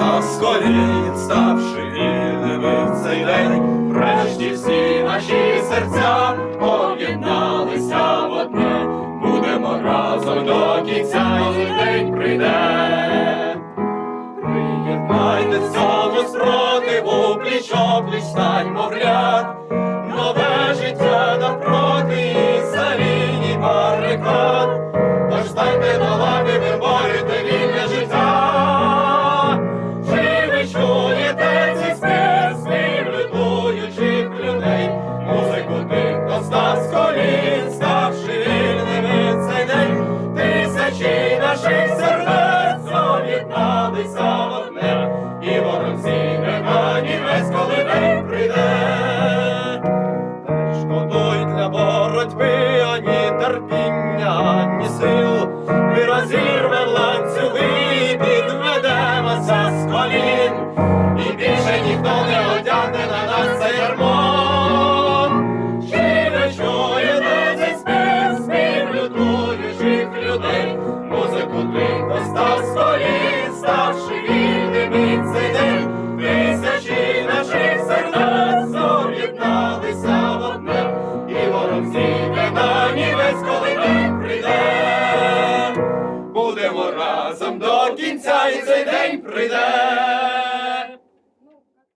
Став ставши в цей день. Врешті всі наші серця об'єдналися в одне. Будемо разом до кінця, і день прийде. Приєднайте в цьому спротиву, пліч стань, мовляд, барикад. Тож станьте на лаві, виборюйте вільне життя. Чи ви чуєте ці спів лютуючих людей? Музику тих, хто став з колін, ставши вільними цей день. Тисячі наших сердець об'єдналися в одне, і ворог зійде на нівець, коли день прийде. Шкодуй для боротьби ані ані сил. Ми розірвем ланцюги підведемося з колін. І більше ніхто не одягне на нас це ярмо. Чи ви чуєте людей? Музику тих, хто став з колін, ставши вільними цей. Тисячі наших сердець об'єдналися разом до кінця, і цей день прийде.